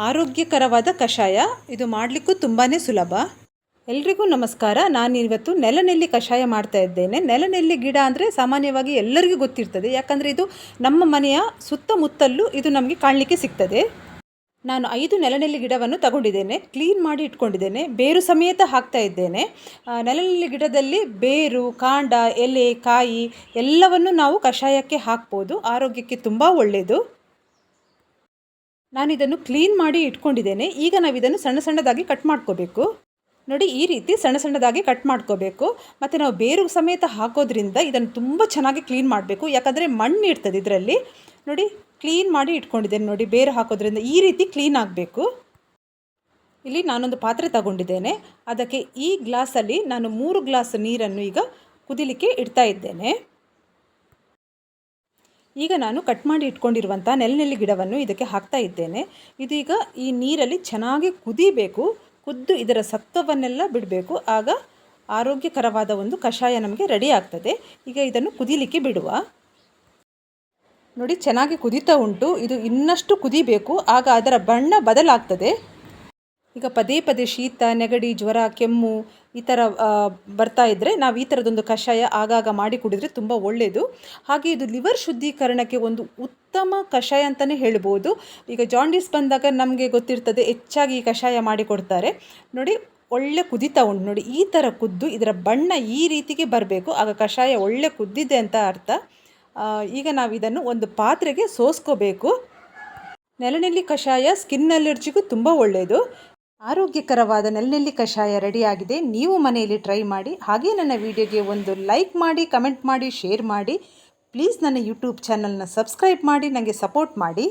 ಆರೋಗ್ಯಕರವಾದ ಕಷಾಯ. ಇದು ಮಾಡಲಿಕ್ಕೂ ತುಂಬಾ ಸುಲಭ. ಎಲ್ರಿಗೂ ನಮಸ್ಕಾರ. ನಾನು ಇವತ್ತು ನೆಲನೆಲ್ಲಿ ಕಷಾಯ ಮಾಡ್ತಾ ಇದ್ದೇನೆ. ನೆಲನೆಲ್ಲಿ ಗಿಡ ಅಂದರೆ ಸಾಮಾನ್ಯವಾಗಿ ಎಲ್ಲರಿಗೂ ಗೊತ್ತಿರ್ತದೆ. ಯಾಕಂದರೆ ಇದು ನಮ್ಮ ಮನೆಯ ಸುತ್ತಮುತ್ತಲೂ ಇದು ನಮಗೆ ಕಾಣಲಿಕ್ಕೆ ಸಿಗ್ತದೆ. ನಾನು ಐದು ನೆಲನೆಲ್ಲಿ ಗಿಡವನ್ನು ತಗೊಂಡಿದ್ದೇನೆ. ಕ್ಲೀನ್ ಮಾಡಿ ಇಟ್ಕೊಂಡಿದ್ದೇನೆ. ಬೇರು ಸಮೇತ ಹಾಕ್ತಾ ಇದ್ದೇನೆ. ನೆಲನೆಲ್ಲಿ ಗಿಡದಲ್ಲಿ ಬೇರು, ಕಾಂಡ, ಎಲೆ, ಕಾಯಿ ಎಲ್ಲವನ್ನು ನಾವು ಕಷಾಯಕ್ಕೆ ಹಾಕ್ಬೋದು. ಆರೋಗ್ಯಕ್ಕೆ ತುಂಬ ಒಳ್ಳೆಯದು ನಾನು ಇದನ್ನು ಕ್ಲೀನ್ ಮಾಡಿ ಇಟ್ಕೊಂಡಿದ್ದೇನೆ. ಈಗ ನಾವು ಇದನ್ನು ಸಣ್ಣ ಸಣ್ಣದಾಗಿ ಕಟ್ ಮಾಡ್ಕೋಬೇಕು. ನೋಡಿ, ಈ ರೀತಿ ಸಣ್ಣ ಸಣ್ಣದಾಗಿ ಕಟ್ ಮಾಡ್ಕೋಬೇಕು. ಮತ್ತು ನಾವು ಬೇರು ಸಮೇತ ಹಾಕೋದ್ರಿಂದ ಇದನ್ನು ತುಂಬ ಚೆನ್ನಾಗಿ ಕ್ಲೀನ್ ಮಾಡಬೇಕು. ಯಾಕಂದರೆ ಮಣ್ಣು ಇರ್ತದೆ ಇದರಲ್ಲಿ. ನೋಡಿ, ಕ್ಲೀನ್ ಮಾಡಿ ಇಟ್ಕೊಂಡಿದ್ದೇನೆ. ನೋಡಿ, ಬೇರು ಹಾಕೋದ್ರಿಂದ ಈ ರೀತಿ ಕ್ಲೀನ್ ಆಗಬೇಕು. ಇಲ್ಲಿ ನಾನೊಂದು ಪಾತ್ರೆ ತಗೊಂಡಿದ್ದೇನೆ. ಅದಕ್ಕೆ ಈ ಗ್ಲಾಸಲ್ಲಿ ನಾನು ಮೂರು ಗ್ಲಾಸ್ ನೀರನ್ನು ಈಗ ಕುದಿಲಿಕ್ಕೆ ಇಡ್ತಾ ಇದ್ದೇನೆ. ಈಗ ನಾನು ಕಟ್ ಮಾಡಿ ಇಟ್ಕೊಂಡಿರುವಂಥ ನೆಲನೆಲ್ಲಿ ಗಿಡವನ್ನು ಇದಕ್ಕೆ ಹಾಕ್ತಾ ಇದ್ದೇನೆ. ಇದೀಗ ಈ ನೀರಲ್ಲಿ ಚೆನ್ನಾಗಿ ಕುದಿಬೇಕು. ಕುದ್ದು ಇದರ ಸತ್ವವನ್ನೆಲ್ಲ ಬಿಡಬೇಕು. ಆಗ ಆರೋಗ್ಯಕರವಾದ ಒಂದು ಕಷಾಯ ನಮಗೆ ರೆಡಿ ಆಗ್ತದೆ. ಈಗ ಇದನ್ನು ಕುದಿಲಿಕ್ಕೆ ಬಿಡುವ. ನೋಡಿ, ಚೆನ್ನಾಗಿ ಕುದೀತಾ ಉಂಟು. ಇದು ಇನ್ನಷ್ಟು ಕುದಿಬೇಕು. ಆಗ ಅದರ ಬಣ್ಣ ಬದಲಾಗ್ತದೆ. ಈಗ ಪದೇ ಪದೇ ಶೀತ, ನೆಗಡಿ, ಜ್ವರ, ಕೆಮ್ಮು ಈ ಥರ ಬರ್ತಾ ಇದ್ದರೆ ನಾವು ಈ ಥರದೊಂದು ಕಷಾಯ ಆಗಾಗ ಮಾಡಿ ಕುಡಿದ್ರೆ ತುಂಬ ಒಳ್ಳೆಯದು ಹಾಗೆ ಇದು ಲಿವರ್ ಶುದ್ಧೀಕರಣಕ್ಕೆ ಒಂದು ಉತ್ತಮ ಕಷಾಯ ಅಂತಲೇ ಹೇಳ್ಬೋದು. ಈಗ ಜಾಂಡೀಸ್ ಬಂದಾಗ ನಮಗೆ ಗೊತ್ತಿರ್ತದೆ ಹೆಚ್ಚಾಗಿ ಈ ಕಷಾಯ ಮಾಡಿ ಕೊಡ್ತಾರೆ. ನೋಡಿ, ಒಳ್ಳೆ ಕುದಿತಾ ಉಂಟು. ನೋಡಿ, ಈ ಥರ ಕುದ್ದು ಇದರ ಬಣ್ಣ ಈ ರೀತಿಗೆ ಬರಬೇಕು. ಆಗ ಕಷಾಯ ಒಳ್ಳೆ ಕುದ್ದಿದೆ ಅಂತ ಅರ್ಥ. ಈಗ ನಾವು ಇದನ್ನು ಒಂದು ಪಾತ್ರೆಗೆ ಸೋಸ್ಕೋಬೇಕು. ನೆಲನೆಲ್ಲಿ ಕಷಾಯ ಸ್ಕಿನ್ ಅಲರ್ಜಿಗೂ ತುಂಬ ಒಳ್ಳೆಯದು ಆರೋಗ್ಯಕರವಾದ ನೆಲನೆಲ್ಲಿ ಕಷಾಯ ರೆಡಿಯಾಗಿದೆ. ನೀವು ಮನೆಯಲ್ಲಿ ಟ್ರೈ ಮಾಡಿ. ಹಾಗೆ ನನ್ನ ವಿಡಿಯೋಗೆ ಒಂದು ಲೈಕ್ ಮಾಡಿ, ಕಮೆಂಟ್ ಮಾಡಿ, ಶೇರ್ ಮಾಡಿ. ಪ್ಲೀಸ್ ನನ್ನ ಯೂಟ್ಯೂಬ್ ಚಾನಲ್ನ ಸಬ್ಸ್ಕ್ರೈಬ್ ಮಾಡಿ ನನಗೆ ಸಪೋರ್ಟ್ ಮಾಡಿ.